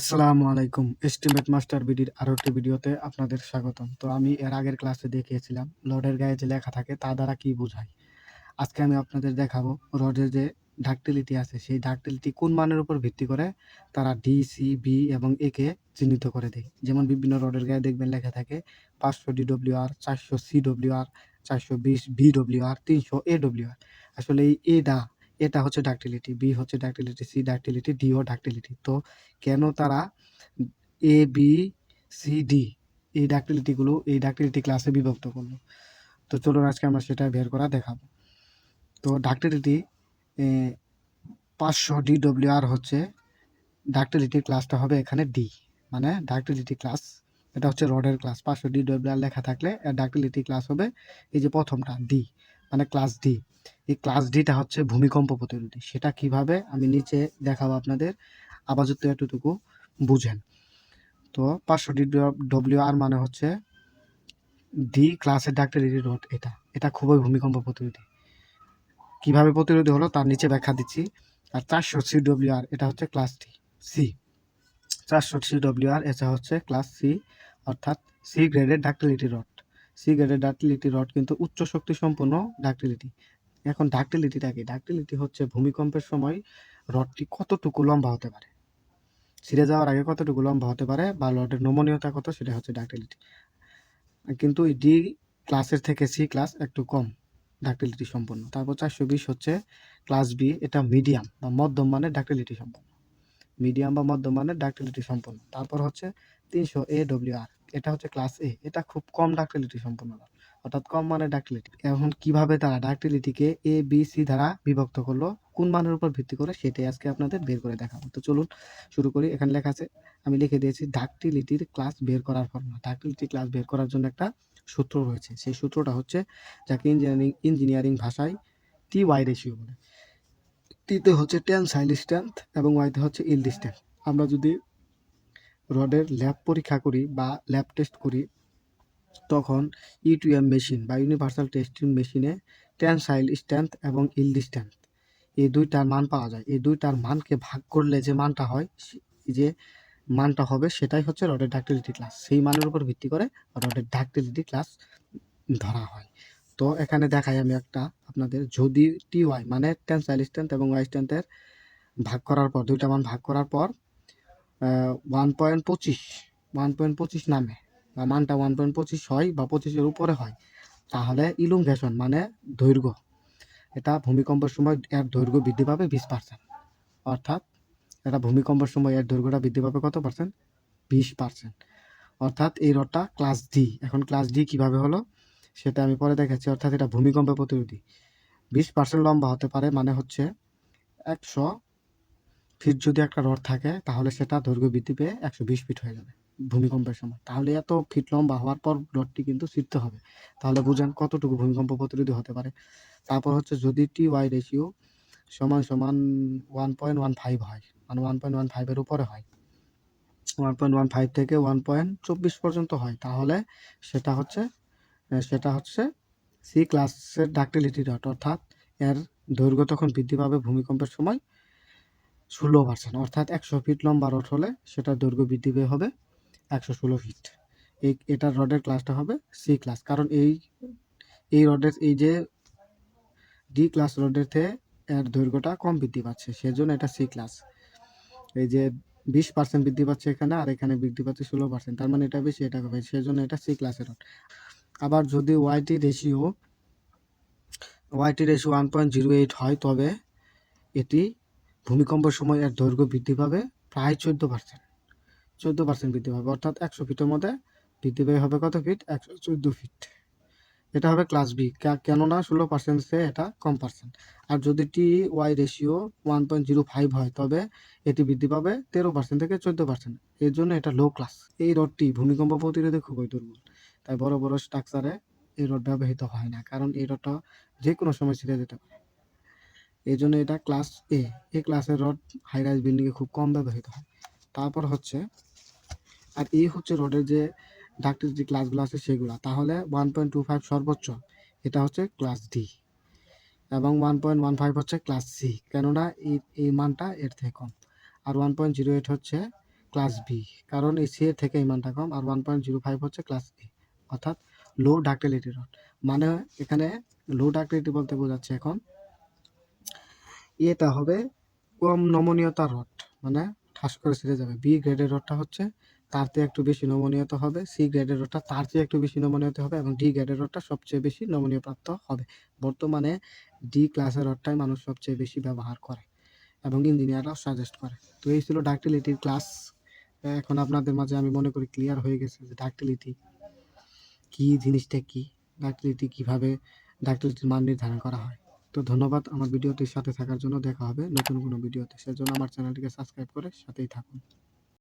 আসসালামু আলাইকুম estimate master বিডির আরও একটি ভিডিওতে আপনাদের স্বাগতম। তো আমি এর আগের ক্লাসে দেখিয়েছিলাম, রডের গায়ে যে লেখা থাকে তা দ্বারা কি বোঝায়। আজকে আমি আপনাদের দেখাবো রডের যে ডাকটিলিটি আছে, সেই ডাকটিলিটি কোন মানের উপর ভিত্তি করে তারা ডি সি বি এবং এ কে চিহ্নিত করে দেয়। যেমন বিভিন্ন রডের গায়ে দেখবেন লেখা থাকে পাঁচশো ডিডব্লিউ আর চারশো সি ডব্লিউ আর চারশো বিশ বি ডব্লিউ আর তিনশো এ ডব্লিউ আর আসলে এই এটা এটা হচ্ছে ডাকটিলিটি বি হচ্ছে ডাকটিলিটি সি ডাকটিলিটি ডি ও ডাকটিলিটি তো কেন তারা এ বি সি ডি এই ডাকটিলিটিগুলো এই ডাকটিলিটি ক্লাসে বিভক্ত করল? তো চলুন আজকে আমরা সেটা বের করা দেখাবো। তো ডাকটিলিটি পাঁচশো ডি ডব্লিউ আর হচ্ছে ডাকটিলিটি ক্লাসটা হবে এখানে ডি মানে ডাকটিলিটি ক্লাস এটা হচ্ছে রডের ক্লাস পাঁচশো ডি ডব্লিউ আর লেখা থাকলে ডাকটিলিটি ক্লাস হবে এই যে প্রথমটা ডি মানে ক্লাস ডি এই ক্লাস ডিটা হচ্ছে ভূমিকম্প প্রতিরোধী। সেটা কীভাবে আমি নিচে দেখাবো আপনাদের? আপাতত এতটুকু বুঝেন। তো পাঁচশো ডি ডব্লিউ আর মানে হচ্ছে ডি ক্লাসের ডাক্তারি রোড এটা। এটা খুবই ভূমিকম্প প্রতিরোধী। কীভাবে প্রতিরোধী হলো তার নিচে ব্যাখ্যা দিচ্ছি। আর চারশো সি ডব্লিউ আর এটা হচ্ছে ক্লাস ডি সি চারশো সি ডব্লিউ আর এটা হচ্ছে ক্লাস সি অর্থাৎ সি গ্রেডের ডাক্টিলিটি রড সি গ্রেডের ডাক্টিলিটি, রড কিন্তু উচ্চ শক্তি সম্পন্ন ডাক্টিলিটি। এখন ডাক্টিলিটিটা কি? ডাক্টিলিটি হচ্ছে ভূমিকম্পের সময় রডটি কতটুকু লম্বা হতে পারে? ছিঁড়ে যাওয়ার আগে কতটুকু লম্বা হতে পারে বা রডের নমনীয়তা কত, সেটা হচ্ছে ডাক্টিলিটি। কিন্তু ডি ক্লাসের থেকে সি ক্লাস একটু কম ডাক্টিলিটি সম্পন্ন। তারপর চারশো বিশ হচ্ছে ক্লাস বি, এটা মিডিয়াম বা মধ্যম মানের ডাক্টিলিটি সম্পন্ন। মিডিয়াম বা মধ্যম মানের ডাক্টিলিটি সম্পন্ন। তারপর হচ্ছে তিনশো এ ডব্লিউ আর এটা হচ্ছে ক্লাস এ এটা খুব কম ডাক্টিলিটি সম্পন্ন অর্থাৎ কম মানের ডাক্টিলিটি এখন কীভাবে তারা ডাক্টিলিটিকে এ বি সি দ্বারা বিভক্ত করল? কোন মানের উপর ভিত্তি করে? সেটাই আজকে আপনাদের বের করে দেখাবো। তো চলুন শুরু করি। এখানে লেখা আছে, আমি লিখে দিয়েছি ডাক্টিলিটির ক্লাস বের করার ফর্মুলা ডাক্টিলিটি ক্লাস বের করার জন্য একটা সূত্র রয়েছে। সেই সূত্রটা হচ্ছে যাকে ইঞ্জিনিয়ারিং ইঞ্জিনিয়ারিং ভাষায় টি ওয়াই রেশিও বলে। টিতে হচ্ছে টেনসাইল স্ট্রেংথ এবং ওয়াইতে হচ্ছে ইল স্ট্রেংথ আমরা যদি রডের ল্যাব পরীক্ষা করি বা ল্যাব টেস্ট করি, তখন ইউটিএম মেশিন বা ইউনিভার্সাল টেস্টিং মেশিনে টেনসাইল স্ট্রেংথ এবং ইল স্ট্রেংথ এই দুইটার মান পাওয়া যায়। এই দুইটার মানকে ভাগ করলে যে মানটা হয় যে মানটা হবে সেটাই হচ্ছে রডের ডাক্টিলিটি ক্লাস। সেই মানের উপর ভিত্তি করে রডের ডাক্টিলিটি ক্লাস ধরা হয়। তো এখানে দেখাই আমি একটা আপনাদের যদি টি ওয়াই মানে টেনসাইল স্ট্রেংথ এবং ওয়াই স্ট্রেংথের ভাগ করার পর, দুইটা মান ভাগ করার পর ওয়ান পয়েন্ট পঁচিশ ওয়ান পয়েন্ট পঁচিশ নামে। বা মানটা ওয়ান পয়েন্ট পঁচিশ হয় বা পঁচিশের উপরে হয়। তাহলে ইলুঙ্গেশন মানে দৈর্ঘ্য। এটা ভূমিকম্পের সময় এর দৈর্ঘ্য বৃদ্ধি পাবে বিশ পার্সেন্ট অর্থাৎ এটা ভূমিকম্পের সময় এর দৈর্ঘ্যটা বৃদ্ধি পাবে কত পার্সেন্ট বিশ পার্সেন্ট অর্থাৎ এই রডটা ক্লাস ডি এখন ক্লাস ডি কীভাবে হলো? সেটা আমি পরে দেখাচ্ছি। অর্থাৎ এটা ভূমিকম্প প্রতিরোধী। বিশ পার্সেন্ট লম্বা হতে পারে মানে হচ্ছে একশো ফিট যদি একটা রড থাকে, তাহলে সেটা দৈর্ঘ্য বৃদ্ধি পেয়ে একশো বিশ ফিট হয়ে যাবে ভূমিকম্পের সময়। তাহলে এত ফিট লম্বা হওয়ার পর রডটি কিন্তু ছিঁড়তে হবে। তাহলে বুঝেন কতটুকু ভূমিকম্প প্রতিরোধী হতে পারে। তারপর হচ্ছে যদি টি ওয়াই রেশিও সমান সমান ওয়ান পয়েন্ট ওয়ান ফাইভ হয় মানে ওয়ান পয়েন্ট ওয়ান ফাইভের উপরে হয় ওয়ান পয়েন্ট ওয়ান ফাইভ থেকে ওয়ান পয়েন্ট চব্বিশ পর্যন্ত হয়, তাহলে সেটা হচ্ছে সেটা হচ্ছে সি ক্লাসের ডাক্টিলিটি রড অর্থাৎ এর দৈর্ঘ্য তখন বৃদ্ধি পাবে ভূমিকম্পের সময় ষোলো পার্সেন্ট অর্থাৎ একশো ফিট লম্বা রড হলে সেটার দৈর্ঘ্য বৃদ্ধি পেয়ে হবে একশো ষোলো ফিট এই, এটার রডের ক্লাসটা হবে সি ক্লাস কারণ এই এই রডের এই যে ডি ক্লাস রডের থেকে এর দৈর্ঘ্যটা কম বৃদ্ধি পাচ্ছে, সেজন্য এটা সি ক্লাস এই যে বিশ পার্সেন্ট বৃদ্ধি পাচ্ছে এখানে আর এখানে বৃদ্ধি পাচ্ছে ষোলো পার্সেন্ট তার মানে এটা বেশি, এটা হবে সেজন্য এটা সি ক্লাসের রড আবার যদি YT ratio YT ratio one point zero eight হয়, তবে এটি ভূমিকম্পের সময় এর দৈর্ঘ্য বৃদ্ধি পাবে প্রায় চোদ্দ পার্সেন্ট চোদ্দ পার্সেন্ট বৃদ্ধি পাবে, অর্থাৎ একশো ফিটের মধ্যে বৃদ্ধি পেয়ে হবে কত ফিট একশো চোদ্দ ফিট এটা হবে ক্লাস বি কেননা ষোলো পার্সেন্ট সে এটা কম পার্সেন্ট আর যদি T Y ratio one point zero five হয়, তবে এটি বৃদ্ধি পাবে তেরো পার্সেন্ট থেকে চোদ্দ পার্সেন্ট এর জন্য এটা লো ক্লাস এই রডটি ভূমিকম্প প্রতিরোধে খুবই দুর্বল। তাই বড় বড় স্ট্রাকচারে এই রড ব্যবহৃত হয় না, কারণ এই রডটা যে কোনো সময় ছিঁড়ে যেতে পারে। এই জন্য এটা ক্লাস এ এই ক্লাসের রড হাই রাইজ বিল্ডিংয়ে খুব কম ব্যবহৃত হয়। তারপর হচ্ছে, আর এই হচ্ছে রডের যে ডাক্তার যে ক্লাসগুলো আছে সেগুলো, তাহলে ওয়ান পয়েন্ট টু ফাইভ সর্বোচ্চ, এটা হচ্ছে ক্লাস ডি এবং ওয়ান পয়েন্ট ওয়ান ফাইভ হচ্ছে ক্লাস সি কেননা এই এই মানটা এর থেকে কম। আর ওয়ান পয়েন্ট জিরো এইট হচ্ছে ক্লাস বি কারণ এই সি এর থেকে এই মানটা কম, আর ওয়ান পয়েন্ট জিরো ফাইভ হচ্ছে ক্লাস এ অর্থাৎ লো ডাক্টিলিটি রড মানে এখানে লো ডাক্টিলিটি বলতে বোঝাচ্ছে এখন এটা হবে কম নমনীয়তা রড মানে ঠাস করে ছিঁড়ে যাবে। বি গ্রেডের রডটা হচ্ছে তার চেয়ে একটু বেশি নমনীয়তা হবে সি গ্রেডের রডটা তার চেয়ে একটু বেশি নমনীয়তা হবে এবং ডি গ্রেডের রডটা সবচেয়ে বেশি নমনীয় প্রাপ্ত হবে। বর্তমানে ডি ক্লাসের রডটাই মানুষ সবচেয়ে বেশি ব্যবহার করে এবং ইঞ্জিনিয়াররাও সাজেস্ট করে। তো এই ছিল ডাক্টিলিটির ক্লাস এখন আপনাদের মাঝে আমি মনে করি ক্লিয়ার হয়ে গেছে যে ডাক্টিলিটি কী, জিনিসটা কী ডাক্টিলিটি কীভাবে ডাক্টিলিটির মান নির্ধারণ করা হয়। তো ধন্যবাদ আমার ভিডিওটির সাথে থাকার জন্য। দেখা হবে নতুন কোনো ভিডিওতে। সেজন্য আমার চ্যানেলটিকে সাবস্ক্রাইব করে সাথেই থাকুন।